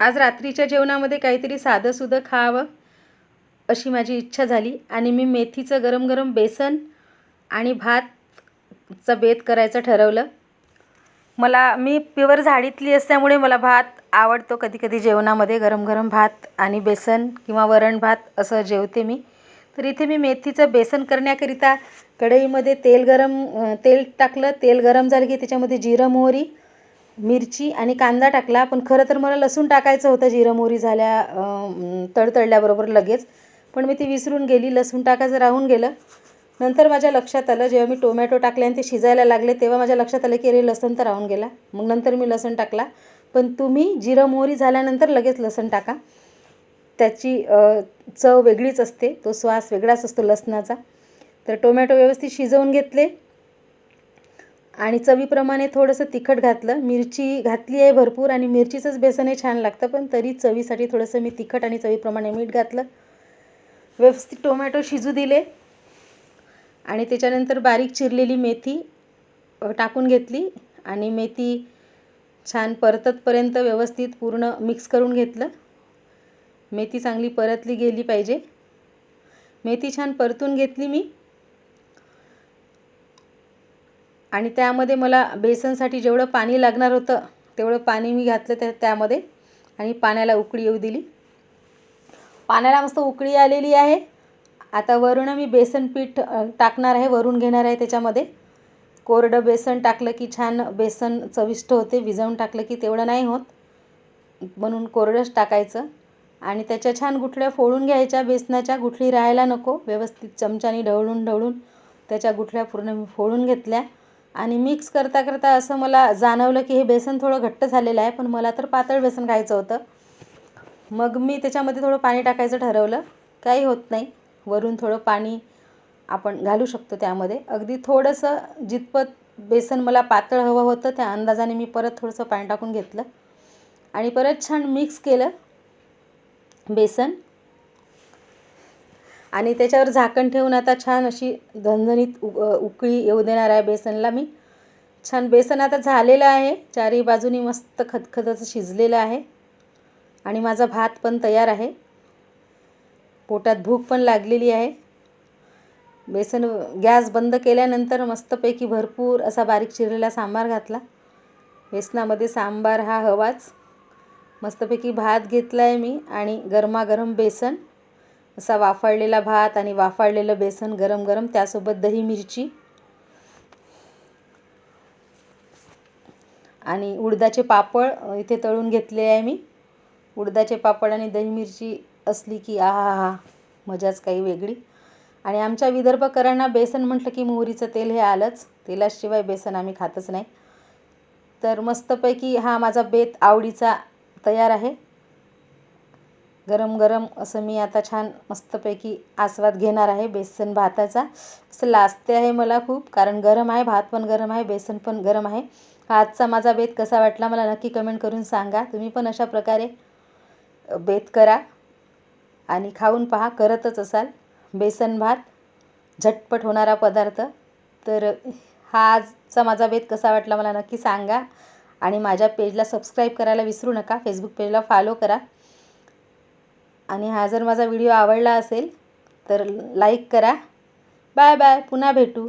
आज रात्रीच्या जेवणामध्ये काहीतरी साधंसुधं खावं अशी माझी इच्छा झाली. आणि मी मेथीचं गरम गरम बेसन आणि भातचा बेत करायचं ठरवलं. मला मी प्युअर झाडीतली असल्यामुळे मला भात आवडतो. कधी कधी जेवणामध्ये गरम गरम भात आणि बेसन किंवा वरण भात असं जेवते मी. तर इथे मी मेथीचं बेसन करण्याकरिता कढईमध्ये तेल गरम तेल टाकलं. तेल गरम झालं की त्याच्यामध्ये जिरं मोहरी मिरची आणि कांदा टाकला पण खरं तर मला लसूण टाकायचं होतं जिरं मोहरी झाल्या तडतडल्याबरोबर लगेच. पण मी ती विसरून गेली लसूण टाकायचं राहून गेलं. नंतर माझ्या लक्षात आलं जेव्हा मी टोमॅटो टाकले आणि ते शिजायला लागले तेव्हा माझ्या लक्षात आलं की अरे लसण तर राहून गेला. मग नंतर मी लसण टाकला. पण तुम्ही जिरं मोहरी झाल्यानंतर लगेच लसण टाका. त्याची चव वेगळीच असते तो श्वास वेगळाच असतो लसणाचा. तर टोमॅटो व्यवस्थित शिजवून घेतले. आणि चवीप्रमाणे थोडंसं तिखट घातलं. मिरची घातली आहे भरपूर आणि मिरचीचंच बेसन हे छान लागतं पण तरी चवीसाठी थोडंसं मी तिखट आणि चवीप्रमाणे मीठ घातलं. व्यवस्थित टोमॅटो शिजू दिले. आणि त्याच्यानंतर बारीक चिरलेली मेथी टाकून घेतली. आणि मेथी छान परततपर्यंत व्यवस्थित पूर्ण मिक्स करून घेतलं. मेथी चांगली परतली गेली पाहिजे. मेथी छान परतून घेतली मी. आणि त्यामध्ये मला बेसनसाठी जेवढं पाणी लागणार होतं तेवढं पाणी मी घातलं त्या त्यामध्ये आणि पाण्याला उकळी येऊ दिली. पाण्याला मस्त उकळी आलेली आहे. आता वरून मी बेसन पीठ टाकणार आहे वरून घेणार आहे त्याच्यामध्ये. कोरडं बेसन टाकलं की छान बेसन चविष्ट होते विजवून टाकलं की तेवढं नाही होत. म्हणून कोरडंच टाकायचं. आणि त्याच्या छान गुठळ्या फोडून घ्यायच्या बेसनाच्या गुठळी राहायला नको. व्यवस्थित चमच्याने ढवळून ढवळून त्याच्या गुठळ्या पूर्ण मी फोडून घेतल्या. आणि मिक्स करता करता असं मला जाणवलं की हे बेसन थोडं घट्ट झालेलं आहे पण मला तर पातळ बेसन खायचं होतं. मग मी त्याच्यामध्ये थोडं पाणी टाकायचं ठरवलं. काही होत नाही. वरून थोडं पाणी आपण घालू शकतो त्यामध्ये. अगदी थोडंसं जितपत बेसन मला पातळ हवं होतं त्या अंदाजाने मी परत थोडंसं पाणी टाकून घेतलं. आणि परत छान मिक्स केलं बेसन. आणि त्याच्यावर झाकण ठेवून आता छान अशी झणझणीत उ उकळी येऊ देणार आहे बेसनला मी. छान बेसन आता झालेलं आहे. चारही बाजूनी मस्त खतखताचं शिजलेलं आहे. आणि माझा भात पण तयार आहे. पोटात भूक पण लागलेली आहे. बेसन गॅस बंद केल्यानंतर मस्तपैकी भरपूर असा बारीक चिरलेला सांबार घातला. बेसनामध्ये सांबार हा हवाच. मस्तपैकी भात घेतला आहे मी आणि गरमागरम बेसन. असा वाफाळलेला भात आणि वाफाळलेलं बेसन गरम गरम त्यासोबत दही मिरची आणि उडदाचे पापड. इथे तळून घेतले आहे मी. उडदाचे पापड आणि दही मिरची असली की आहा हा मजाच काही वेगळी. आणि आमच्या विदर्भकरांना बेसन म्हटलं की मोहरीचं तेल हे आलंच. तेलाशिवाय बेसन आम्ही खातच नाही. तर मस्तपैकी हा माझा बेत आवडीचा तयार आहे. गरम गरम असं मी आता छान मस्तपैकी आस्वाद घेणार आहे बेसन भाताचा. असं लाजते आहे मला खूप कारण गरम आहे भात पण गरम आहे बेसन पण गरम आहे. हा आजचा माझा बेत कसा वाटला मला नक्की कमेंट करून सांगा. तुम्ही पण अशा प्रकारे बेत करा आणि खाऊन पहा करतच असाल. बेसन भात झटपट होणारा पदार्थ. तर हा आजचा माझा बेत कसा वाटला मला नक्की सांगा. आणि माझ्या पेजला सबस्क्राईब करायला विसरू नका. फेसबुक पेजला फॉलो करा. आणि हा जर माझा व्हिडिओ आवडला असेल तर लाईक करा. बाय बाय पुन्हा भेटू.